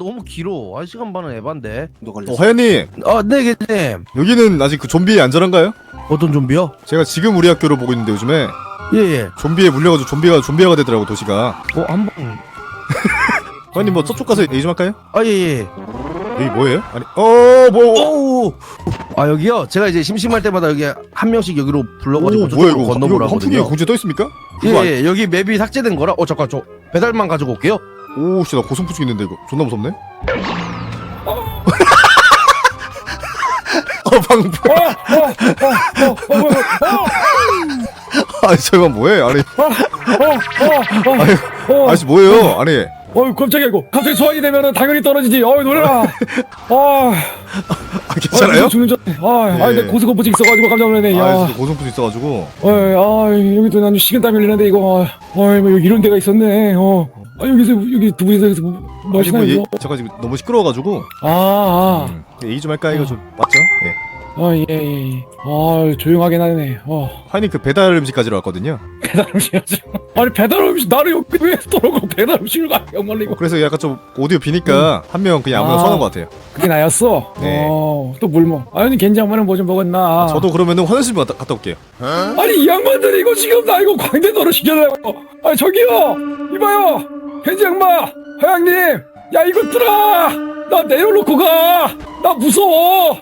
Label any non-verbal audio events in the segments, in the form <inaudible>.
너무 길어. 한 시간 반은 에반데. 너 어, 걸렸어. 하연님 아, 네, 괜찮님. 여기는 아직 그 좀비에 안전한가요? 어떤 좀비요? 제가 지금 우리 학교를 보고 있는데 요즘에 예, 예. 좀비에 물려가지고 좀비가 좀비화가 되더라고 도시가. 어, 한 번. <laughs> 하연님 뭐 저쪽 가서 얘기 좀 할까요? 아, 예, 예. 여기 뭐예요? 아니 어뭐 오! 아, 여기요? 제가 이제 심심할 때마다 여기 한 명씩 여기로 불러가지고 뭐야 저쪽으로 이거 건너보라 이거 환풍기 하거든요. 공지에 떠 있습니까? 예, 이거 예, 여기 맵이 삭제된 거라. 어, 잠깐, 저 배달만 가지고 올게요. 오씨 나 고소부증 있는데 이거 존나 무섭네. 어 방금 아니 저거 뭐해? 아니 어, 아저씨 뭐예요? 아니 어이 깜짝이야 이거 갑자기 소환이 되면은 당연히 떨어지지 어이 놀래라 아 아, 괜찮아요? 아, 죽는 줄. 아, 예. 아, 내 고스톱부증 있어가지고 깜짝 놀랐네. 아 고소부증 있어가지고 어이, 아, 여기도 난 식은땀 흘리는데 이거, 아, 어이, 뭐 이런 데가 있었네. 어, 아 여기서 여기 두 분이서 여기서 뭐 아니 하시나 뭐 이거? 얘, 잠깐 지금 너무 시끄러워가지고 아, 음, 얘기 좀 할까 이거 좀 맞죠? 예. 아, 어, 예, 예, 예. 아, 조용하게 나네. 어, 하연님 그 배달 음식 가지러 왔거든요. 배달 음식이었지. 아니 배달 음식 나를 여기 왜 떨어고 배달 음식을 가? 정말 이거. 그래서 약간 좀 오디오 비니까 한 명 그냥 아무나 아. 서는 것 같아요. 그게 나였어. 네. 어, 또 물 먹. 아니 괜찮으면 뭐좀 먹었나? 저도 그러면은 화장실 좀 갔다, 갔다 올게요. 아니 이 양반들이 이거 지금 나 이거 광대노로 시켜달라고 아 저기요 이봐요 겐지 양마 하양님! 야 이것들아 나 내려놓고 가 나 무서워!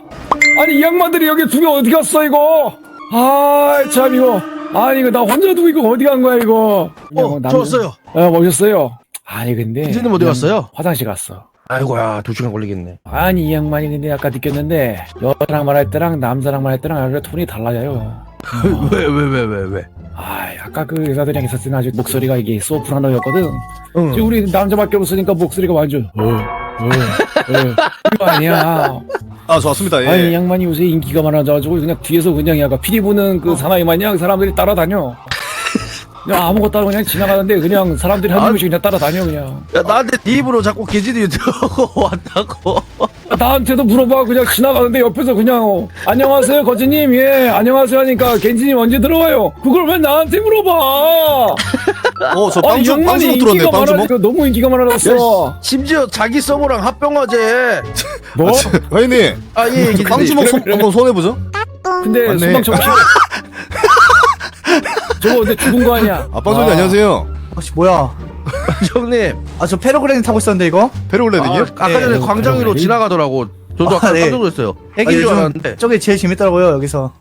아니 이 양반들이 여기 두 명 어디 갔어 이거? 아 참 이거. 아니 이거 나 혼자 두고 이거 어디 간 거야 이거? 어, 좋았어요. 아 오셨어요? 아니 근데 선생님 어디 이 갔어요? 화장실 갔어. 아이고야, 두 시간 걸리겠네. 아니 이 양반이 근데 아까 느꼈는데 여자랑 말할 때랑 남자랑 말할 때랑 톤이 달라져요. <laughs> 왜, 왜, 왜, 왜, 왜? 아, 아까 그 여자들이랑 있었을 때는 아주 목소리가 이게 소프라노였거든. 응. 지금 우리 남자밖에 없으니까 목소리가 완전 어, 어, 어. 이거 아니야. 아, 저 왔습니다. 예. 아니 이 양반이 요새 인기가 많아져가지고 그냥 뒤에서 그냥 약간 피리 부는 그 사나이 마냥 사람들이 따라다녀. 그냥 아무것도 안 하고 그냥 지나가는데 그냥 사람들이 한 아. 명씩 그냥 따라다녀 그냥. 야, 나한테 네 입으로 자꾸 개지도 유튜브 <laughs> 왔다고. 나한테도 물어봐 그냥 지나가는데 옆에서 그냥 어, 안녕하세요 거지님 예 안녕하세요 하니까 겐지님 언제 들어와요 그걸 왜 나한테 물어봐 어, 저 아니 빵주, 빵주먹 들었네, 인기가 빵주먹. 너무 인기가 많아졌어 심지어 자기 서버랑 합병화제. 뭐? 하연님, 아, 예, 예, 기자님. 빵주먹 손, 한번 손해보죠? 근데 맞네. 수박 정치 <laughs> 저거 근데 죽은 거 아니야 아, 빵주님 안녕하세요. 혹시 뭐야? <laughs> 형님. 아 저 패러글라이딩 타고 있었는데 이거? 페르올레딩이요? 아, 아까 전에 네, 광장 위로 그러네. 지나가더라고. 저도 아, 아까 네. 깜짝 놀랐어요. 아, 핵인 줄 요즘 알았는데. 저게 제일 재밌더라고요 여기서.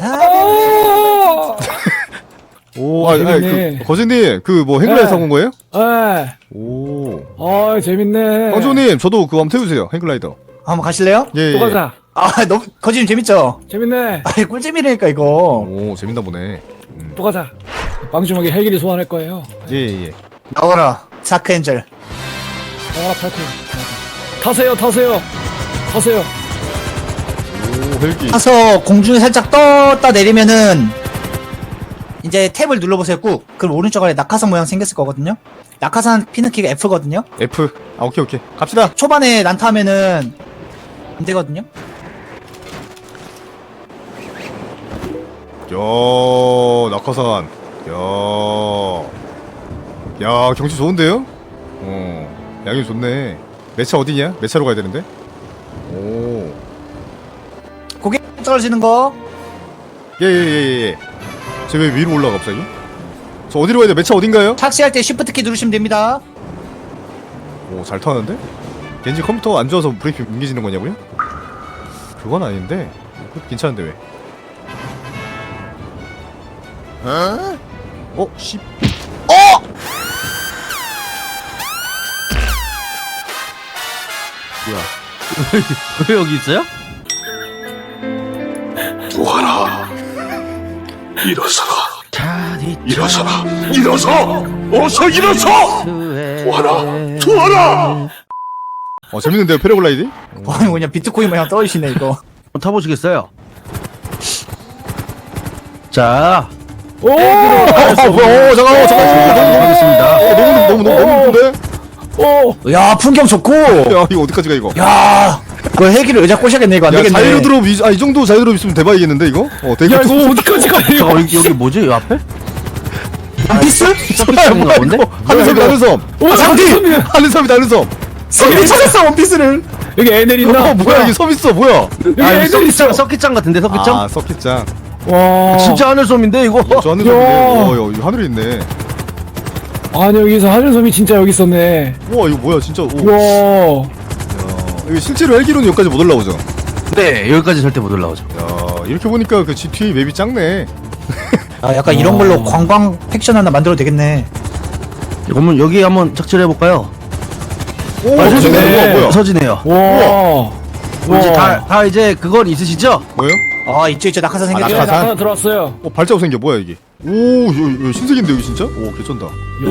아! 오, 아, 아, 재밌네. 그, 거진님, 그 뭐 행글라이드 네. 타고 온 거예요? 아, 오. 아 재밌네 빵주님, 저도 그거 한번 태워주세요, 행글라이더. 한번 가실래요? 예, 또 예. 가자 아 너무 거짓님 재밌죠? 재밌네 아 꿀잼이라니까 이거. 오, 재밌나 보네. 또 가자 빵주먹이 헬기를 소환할 거예요 예, 예, 예. 나와라 사크 엔젤. 아 파이팅 타세요 타세요 타세요 오, 헬기. 타서 공중에 살짝 떴다 내리면은 이제 탭을 눌러보세요 꾹. 그럼 오른쪽 아래 낙하산 모양 생겼을 거거든요. 낙하산 피는키가 F거든요. F. 아, 오케이, 오케이. 갑시다. 초반에 난타하면은 안 되거든요. 야, 낙하산. 야. 야, 경치 좋은데요? 어. 양이 좋네. 내차 어디냐? 내 차로 가야 되는데? 오. 고개 떨어지는 거. 예, 예, 예, 예. 쟤왜 위로 올라가, 갑자기? 저 어디로 가야 돼? 매차 어딘가요? 착시할 때 쉬프트 키 누르시면 됩니다. 오, 잘 타는데? 겐지 컴퓨터 안 좋아서 브레이킹 뭉개지는 거냐고요? 그건 아닌데. 괜찮은데 왜? 어? 어? 씨. 뭐야. <laughs> 왜 여기 있어요? 두하라 일어서라 일어서라 일어서 어서 일어서 두하라 두하라 어, 재밌는데요, 패러글라이드? 아니 뭐냐 비트코인 모양 떨어지시네 이거. 한번 <laughs> 타보시겠어요? 자, 오! 오, 잠깐만, 잠깐만. 너무, 너무, 너무, 너무, 너무, 오! 야, 풍경 좋고! 야, 이거 어디까지 가, 이거? 야! 이거 헬기를 의자 꼬셔야겠네, 이거 안 되겠네. 자유드롭 아, 이 정도 자유로드 있으면 대박이겠는데, 이거? 어, 되게. 야, 이거 어디까지 가, 이거? 잠깐, 여기, 여기 뭐지, 이 앞에? 아, 피스? 아, 뭔데? 하늘섬, 하늘섬! 오, 장디! 하늘섬이, 하늘섬! 성이 찾았어, 원피스를! 여기 애들 있나? 어, 뭐야, 여기 섬 있어, 뭐야? 여기 아, 애들 있어! 석기장 같은데, 석기장? 아, 석기장. 와. 진짜 하늘섬인데 이거. 어, 저 하늘에 야. 있네. 와, 야, 이 하늘에 있네. 아니 여기서 하늘섬이 진짜 여기 있었네. 우와 이거 뭐야, 진짜. 오. 야, 와. 이거 실제로 알기로는 여기까지 못 올라오죠. 네 여기까지 절대 못 올라오죠. 야, 이렇게 보니까 그 GTA 맵이 작네. 아 약간 이런 어. 걸로 관광 팩션 하나 만들어도 되겠네. 그러면 여기 한번 착지를 해볼까요? 오, 아, 저기 뭐야, 뭐야. 서지네요. 와. 이제 다, 다 이제 그건 있으시죠? 뭐요? 아 있죠 있죠 낙하산 생겼죠. 예, 낙하산. 낙하산 들어왔어요. 어 발자국 생겨 뭐야 이게 오 이거, 신세계인데 여기 진짜? 오 개쩐다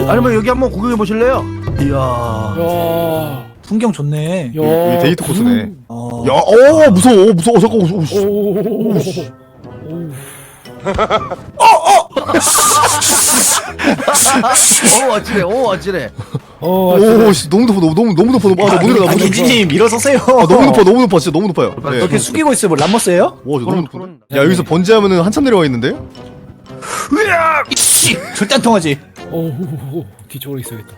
아니면 여기 한번 구경해 보실래요? 이야. 야. 풍경 좋네. 여기, 여기 데이트 코스네 어. 야오 무서워 무서워 잠깐 오, 오, 씨. 오. 오 어찌래, 오 어찌래. 어, 오, 씨, 너무 높아, 너무, 너무, 너무 높아, 너무, 아, 나 아, 김진님 일어서세요. 아, 너무 높아, 너무 높아, 진짜 너무 높아요. 네. 이렇게 숙이고 있어요. 뭐 람머스예요? 와, 진짜 너무 높아. 야, 여기서 번지하면은 한참 내려와 있는데? 으아! 씨, 절대 안 통하지. 오, 오, 오, 뒤쪽으로 있어야겠다.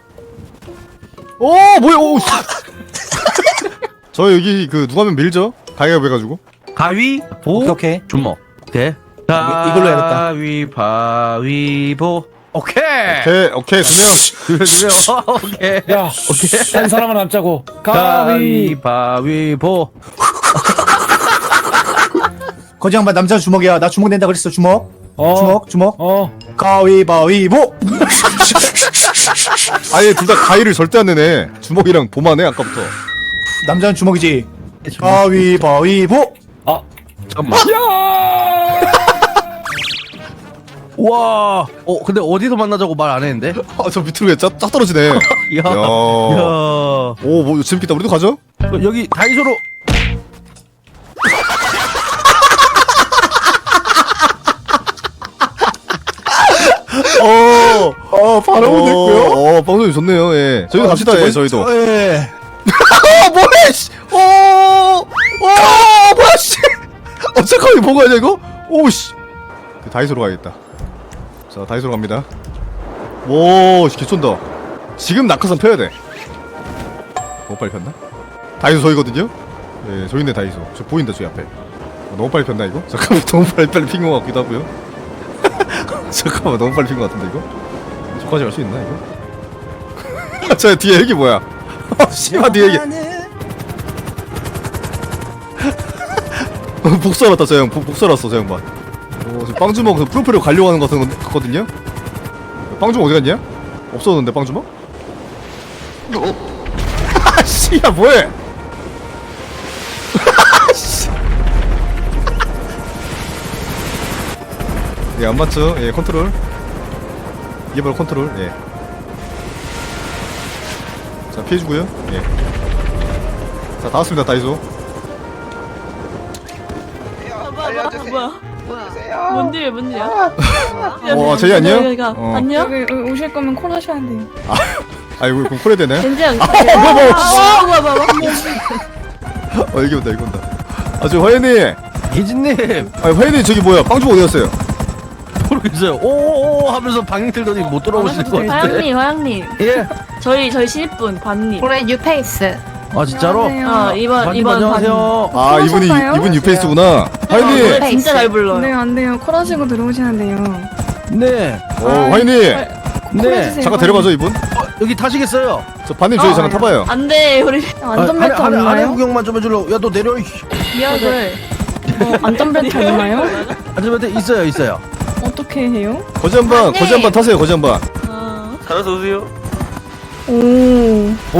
오, 뭐야, 오, 씨. <laughs> 저 여기 그 누가면 밀죠? 가위가 해가지고. 가위 보 오케이. 주먹. 오케이. 자, 뭐. 이걸로 해야겠다. 가위 바위 보. 오케이. 오케이 오케이 두명 <laughs> 오케이. <laughs> 야, 한 사람은 안 짜고. 가위 바위 보. <laughs> 거지 양반 남자 주먹이야. 나 주먹 된다 그랬어 주먹. 어. 주먹 주먹. 어. 가위바위보. 아예 둘 다 가위를 절대 안 내네 주먹이랑 보마네 아까부터 남자는 주먹이지. 가위바위보. 아. 잠깐만. 야! 와, 어 근데 어디서 만나자고 말 안 했는데? 아 저 밑으로 그냥 쫙, 떨어지네. 야, <laughs> 야. 야. 오, 뭐 재밌겠다. 우리도 가죠? 그, 여기 다이소로 어, 어 바로 됐고요. 어, 방송이 좋네요. 예. 저희도 갑시다. 예, 저희도. 예. 아, <laughs> 뭐해? 씨. 오, 오, 뭐야 씨. <laughs> 어차피 뭔거 아니야 이거? 오 씨. 다이소로 가야겠다. 자 다이소로 갑니다 오 개쏜다 지금 낙하산 펴야 돼못 빨리 폈나? 다이소 저희거든요? 예 저기네 다이소 저 보인다 저기 앞에 너무 빨리 폈나 이거? 잠깐만 <laughs> 너무 빨리 빨리 핀 것 같기도 하고요 <laughs> 잠깐만 너무 빨리 핀 것 같은데 이거? 저까지 갈 수 있나 이거? <laughs> 저 뒤에 여기 뭐야 씨발 뒤에 여기 복살았다 저형 복살았어 저 형반 지금 빵주먹 프로필로 가려고 하는 것 같은 건- 같거든요? 빵주먹 어디 갔냐? 없어졌는데 빵주먹? 어? <laughs> 아, 씨 야 뭐해 <laughs> 예, 안 맞죠? 예, 컨트롤. 이게 컨트롤, 예. 자, 피해주고요. 예. 자, 다 왔습니다, 다이소. 아, 뭐야, 뭐야? 뭔데 뭔데요? 아, 아, 아. 어, 저희 아니에요? 어. 안녕? 오실 거면 콜 하셔야 돼요. <laughs> 아이고 그럼 코레 되네. 젠장. 뭐야, 뭐야. 뭐야 어 이게 온다 이게 온다. 아저 화연이, 이진님 아 화연이 저기 뭐야 빵주 어디 갔어요? 모르겠어요. 오오오 하면서 방향 틀더니 못 돌아오시는 것 같아. 화양님 화양님 예. 저희 저희 신입분 반님. 올해 뉴페이스 아 진짜로? 어 이번 반님 이번 안녕하세요. 아 이분이 이분 유페이스구나. 화이님. 노래 진짜 잘 불러. 네, 안 돼요. 코러시고 들어오시는데요. 네, 어 화이님. 아, 네. 잠깐 데려가죠 이분. 어, 여기 타시겠어요? 저 반님 저희 아, 잠깐 타봐요. 안돼 우리 안전벨트 아, 아래, 아래, 아래 구경만 좀 해주려고. 야 너 내려. 미역을 네. 어, 안전벨트 없나요? 안전벨트 있어요, 있어요. 어떻게 해요? 거지 한번 아, 거지 한번 네. 타세요 거지 한번. 어. 잘하세요. 오. 오.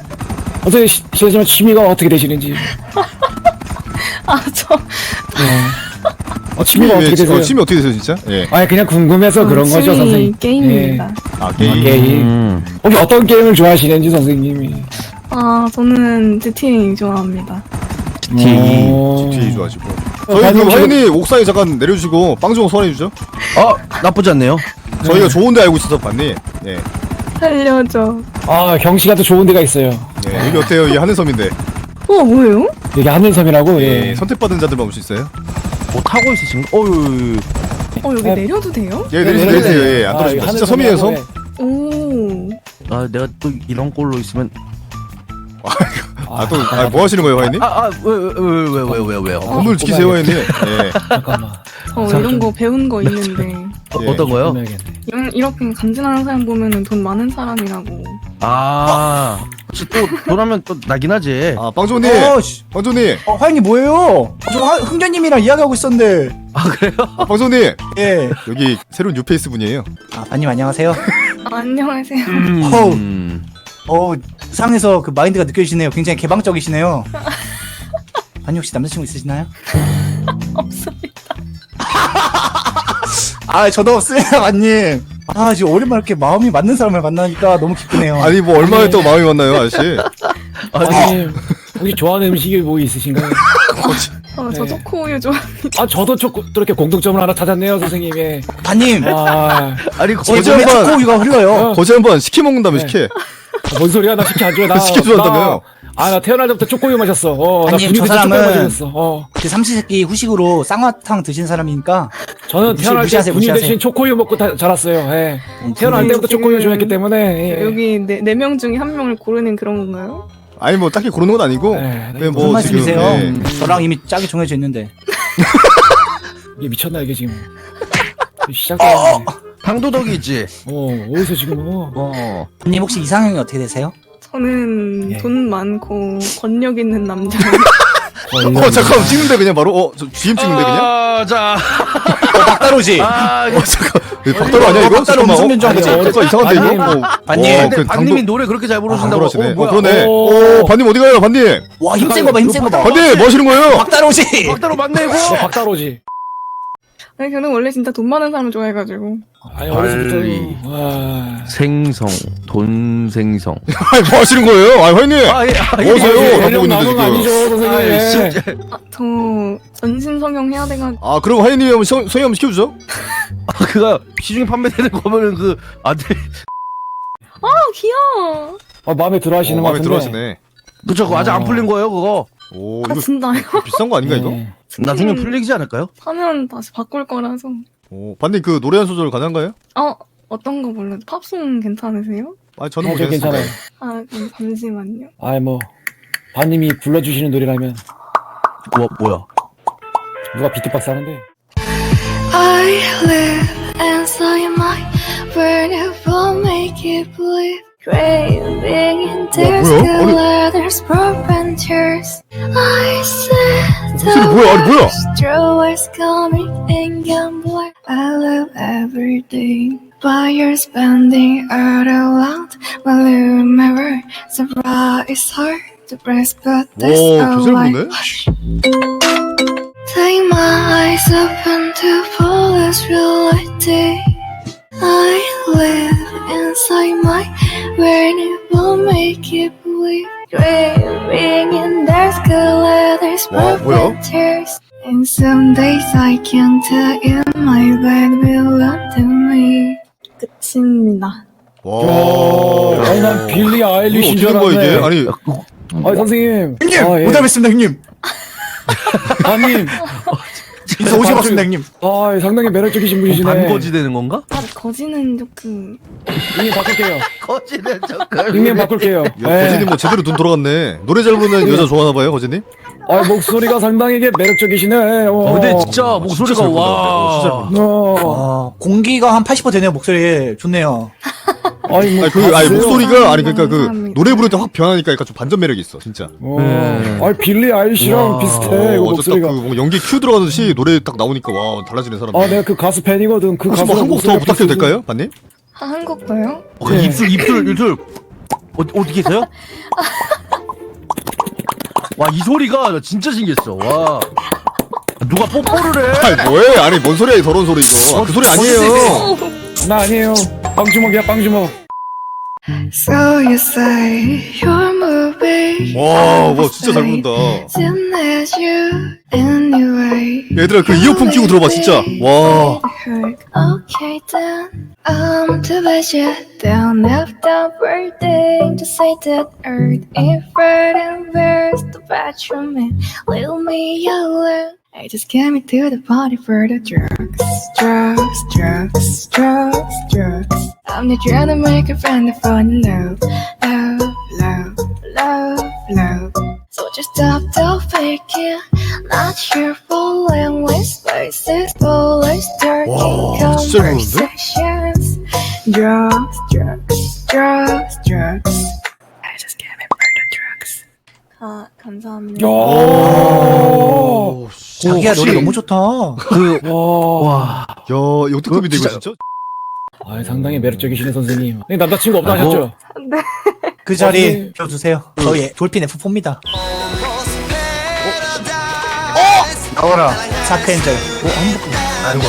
어떻게 실례지만 취미가 어떻게 되시는지. <laughs> 아, 저. 네. 어, 취미가 어떻게 어, 되세요? 어, 침이 어떻게 되세요 진짜? 예. 아 예, 그냥 궁금해서 그런 음, 거죠 선생님. 게임입니다. 예. 아 게임. 아, 게임. 음. 혹시 어떤 게임을 좋아하시는지 선생님이. 아, 저는 GTA 좋아합니다. GTA. 어. GTA 좋아하시고. 저희 그 지금- 화연이 옥상에 잠깐 내려주시고 빵 좀 소환해 주죠. 어 나쁘지 않네요. 저희가 좋은데 알고 있어서 봤니? 예. 네. 살려줘. 아 경씨가 또 좋은 데가 있어요. 예. 여기 어때요? 이 하늘섬인데. 어, 뭐예요? 여기 하늘섬이라고. 예. 예. 선택받은 자들만 올 수 있어요. 뭐 타고 있으신 거? 어유. 어, 여기 아, 내려도 돼요? 예, 내리세요, 내리세요. 예, 안 아, 떨어집니다. 여기 진짜 섬이에요, 섬. 오. 아 내가 또 이런 꼴로 있으면 아, 또, 아, 뭐 하시는 거예요, 화연님? 아아왜왜왜왜 왜 왜 왜요? 건물 지키세요, 화연님. 예. 예. 잠깐만. 저 이런 거 배운 거 있는데. 예. 어떤 거요? 이런, 이렇게 간지나는 사람 보면은 돈 많은 사람이라고. 아 혹시 또 돈하면 또 나긴 하지. 아, 빵조님! 어, 씨. 빵조님! 어, 화연님 뭐예요? 저 하- 흥견님이랑 이야기하고 있었는데. 아 그래요? 아, 빵조님! 예. 여기 새로운 뉴페이스 분이에요. 아, 반님 안녕하세요. 아, 안녕하세요. 음. 어, 상에서 그 마인드가 느껴지시네요. 굉장히 개방적이시네요. <laughs> 반님 혹시 남자친구 있으시나요? 없습니다. <laughs> 아, 저도 없습니다, 반님. 아, 지금 오랜만에 이렇게 마음이 맞는 사람을 만나니까 너무 기쁘네요. 아니, 뭐, 얼마나 또 마음이 맞나요, 아저씨? <laughs> 아니 혹시 좋아하는 음식이 뭐 있으신가요? <laughs> 어, 저 네. 초코우유 좋아. 아 저도 초, 또 이렇게 공통점을 하나 찾았네요 선생님. 예. 반님, 아, 아니 제 거짓 몸에 한번- 초코우유가 흘러요. 거제 한번 시키 먹는다며, 네. 시키. 뭔 소리야 나 시키 안 줘요 <laughs> 나. 시켜준다며요. 아 나 태어날 때부터 초코우유 마셨어. 어, 나 아니, 분위기 저 사람은- 마셨어. 어. 그 삼시세끼 후식으로 쌍화탕 드신 사람이니까 저는 무시- 태어날 때 무시하세요, 분유 무시하세요. 대신 초코우유 먹고 다, 자랐어요. 예. 태어날 근데 때부터 초코우유 좋아했기 때문에. 예. 여기 네, 네명 중에 한 명을 고르는 그런 건가요? 아니, 뭐, 딱히 고르는 건 아니고. 네, 그냥 무슨 말씀이세요? 예. 저랑 이미 짝이 정해져 있는데. <laughs> 이게 미쳤나 이게 지금. 시작되네. 당도덕이 있지. 어 어디서 지금 어. 어. 반님 혹시 이상형이 어떻게 되세요? 저는 예. 돈 많고 권력 있는 남자. <laughs> 어, 잠깐만, 찍는데 그냥 바로, 어, 저 GM 찍는데 그냥? 아, 자. 어, 박다로지. 아, 어, 잠깐. 이거 박다로 아니야, 이거? 박다로. 무슨 어, 면접 아니, 하지? 약간 이상한데, 아니, 이거? 어, 반님. 어, 근데 그 반님이 당도. 노래 그렇게 잘 아, 부르신다고. 그러시네. 어, 어? 그러네. 오. 오, 반님 어디 가요, 반님? 와, 힘센 거 봐, 힘센 거 봐. 반님, 뭐 하시는 거예요? 박다로지. 박다로 맞네 이거. 너 박다로지. 아니, 저는 원래 진짜 돈 많은 사람을 좋아해가지고. 아니 빨리. 어디서부터. 와. 생성, 돈 생성. <laughs> 아니, 뭐 하시는 거예요? 아, 화연님! 아, 예, 아, 뭐 하세요? 예, 예. 갖고 있는데, 지금. 아니죠 선생님. 아, 예. 아, 저 전신 성형 해야 돼가지고. 아, 그럼 화연님이 한번 성, 성형 한번 시켜주죠? <laughs> 아, 그가 시중에 판매되는 거면은 그 아들 아, 귀여워. 아, 마음에 들어 하시는 어, 것 마음에 같은데. 들어 하시네. 그쵸 그거 아직 안 풀린 거예요 그거 오, 아, 이거 진짜요? 비싼 거 아닌가, 이거? 네. 나중에 풀리지 않을까요? 하면 다시 바꿀 거라서. 오, 반님 그 노래 한 소절 가능한가요? 어, 어떤 거 불러도 팝송 괜찮으세요? 아, 저는 아, 뭐저 괜찮아요. 아, 그럼 잠시만요. 아이 뭐 반님이 불러주시는 노래라면 뭐 뭐야? 누가 비트박스 하는데. I live inside my world it will make you believe Craving in tears 뭐야? to 아니- letters broken tears I said 목소리 뭐야? 아니, 뭐야? Strawberries coming in gambler I live every day But you're spending all around While you remember Surprise hard to press but this 오, all 교세를 like 부르네? Take my eyes open to police in my bed belong to me. 끝입니다. 와. 아니 난 빌리 이거 아일리시인 어떻게 줄된 거야, 알았네. 이게? 아니, 아니 선생님. 형님, 아, 예. 못하겠습니다, 형님. 반님. 인사 오셔봤습니다, 형님. 아 상당히 매력적이신 분이시네. 반거지 되는 건가? 아, 거지는 조금. 닉네임 바꿀게요. <laughs> 거지는 조금. 닉네임 바꿀게요. 야, 거진님 뭐 제대로 눈 돌아갔네. 노래 잘 부르는 여자 좋아하나 봐요, 거진님? 아 목소리가 상당히 이게 매력적이시네. 어. 어, 근데 진짜 목소리가 진짜 잘 와. 부른다. 진짜 어. 아, 공기가 한 80% 되네요, 목소리. 좋네요. <laughs> 아니 뭐 아니, 그, 아니? 목소리가, 아니, 그니까 그, 감사합니다. 노래 부를 때 확 변하니까 약간 좀 반전 매력이 있어, 진짜. 어. 네. 아니 빌리 와. 비슷해. 어, 이거 그 목소리가. 뭔가 연기 큐 들어가듯이 노래 딱 나오니까 와, 달라지는 사람. 아 내가 그 가수 팬이거든. 그 혹시 가수 뭐 한곡 더 부탁해도 될까요, 반님? 아, 한국 거요? 어, 그 입술 입술 입술 어디 어디 계세요? 와 이 소리가 진짜 신기했어. 와 누가 뽀뽀를 해? 아니, 뭐해? 아니, 뭔 소리야, 이 더러운 소리, 이거. 아, 그 소리 아니에요. 나 아니에요. 빵주먹이야 빵주먹. So you say you're moving. 와, 와 진짜 잘 부른다. Soon as you anyway. 얘들아 그 이어폰 끼고 들어봐 진짜. 와. Okay then, I'm too bad shut down after birthday to say that earth ain't right and where's the bathroom and leave me alone. I just came into the party for the drugs, drugs, drugs, drugs, drugs. I'm not trying to make a friend of fun love, love, love, love, love. So just stop the faking, not sure for language spaces, 진짜 좋은데? conversations. Drugs, drugs, drugs, drugs. I just in for the drugs. 아, 감사합니다. 야. 자기야 노래 혹시- 너무 좋다. 그 와. 와. 야 역대급인데 이거 진짜- 진짜. 아, 상당히 매력적이시네 선생님. 네, 남자친구 없다. 하셨죠? 그 어, 자리 네. 비워주세요. 저희 돌핀 F4입니다. 나와라. 사크 엔젤. 오, 한국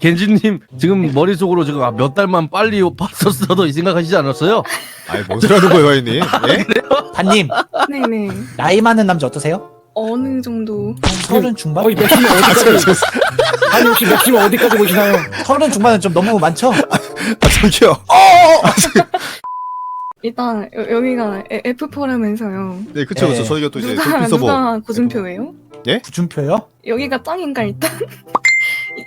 겐지님 지금 머릿속으로 지금 아, 몇 달만 빨리 봤었어도 이 생각하시지 않았어요? 아이 뭔 소리 하는 거예요 와인님? <laughs> 예? 반님 네네. 나이 많은 남자 어떠세요? 어느 정도. 서른 중반? 거의 맥심이 어디까지? <laughs> 아니 혹시 맥심이 어디까지 보시나요? 서른 중반은 좀 너무 많죠? <laughs> 아 저기요. 일단 여, 여기가 F4라면서요. 네 그쵸 그쵸 네. 저희가 또 이제 누가 서버. 누가 구준표예요? 구준표요? 여기가 짱인가 일단? <laughs>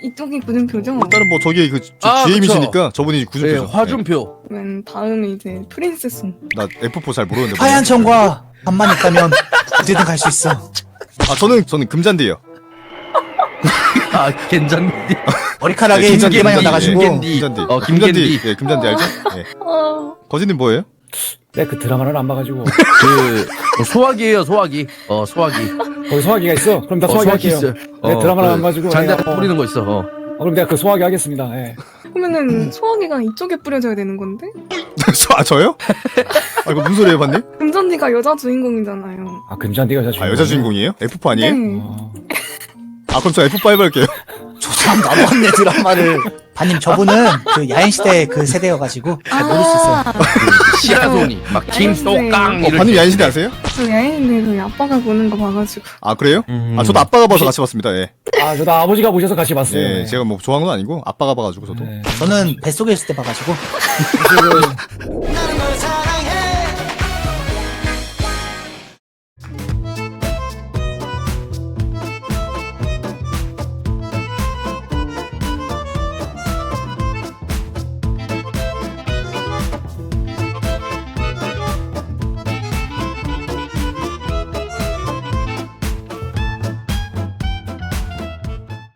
이- 이쪽이 구준표죠? 일단은 뭐 저기 그 저, 아, GM이시니까 저분이 네, 구준표죠. 화준표. 그러면 다음이 이제 프린세스. 나 F4 잘 모르는데. 뭐. 하얀 천과 밤만 있다면 <laughs> 어디든 갈 수 있어. 아 저는 저는 금잔디예요. 아 겐잔디. 머리카락에 네, 많이 김잔디. 나가지고 예, 김잔디. 김잔디. 어, 금잔디. 김캔디. 예, 금잔디 알죠? 예. 아, 거진님 뭐예요? 네, 그 드라마를 안 봐가지고 그 어, 소화기예요 소화기. 어 소화기. 거기 소화기가 있어. 그럼 나 어, 소화기 소화기 할게요. 있어요. 네, 드라마를 그 안 봐가지고 잔디 내가, 어, 뿌리는 거 있어. 어. 어, 그럼 내가 그 소화기 하겠습니다. 예. 그러면은 소화기가 이쪽에 뿌려져야 되는 건데? <laughs> 저, 아 저요? 아 이거 무슨 소리예요, 반님? 금전디가 여자 주인공이잖아요. 아 금잔디가 여자 주인공. 아 여자 주인공이에요? F4 아니에요? 네. 어. 아 그럼 저 F5 할게요. 저 사람 나왔네 드라마를. 반님 저분은 그 야인시대 그 세대여가지고 잘 모를 수 있어요. 시라소니 막 김똑깡 어, 반님 야인시대 아세요? 저 야인인데 저희 아빠가 보는 거 봐가지고. 아 그래요? 음. 아 저도 아빠가 봐서 같이 봤습니다. 예. 아, 저도 아버지가 보셔서 같이 봤어요. 예, 네. 제가 뭐 좋아하는 건 아니고 아빠가 봐가지고 저도. 네. 저는 뱃속에 있을 때 봐가지고 혹시 그 <laughs>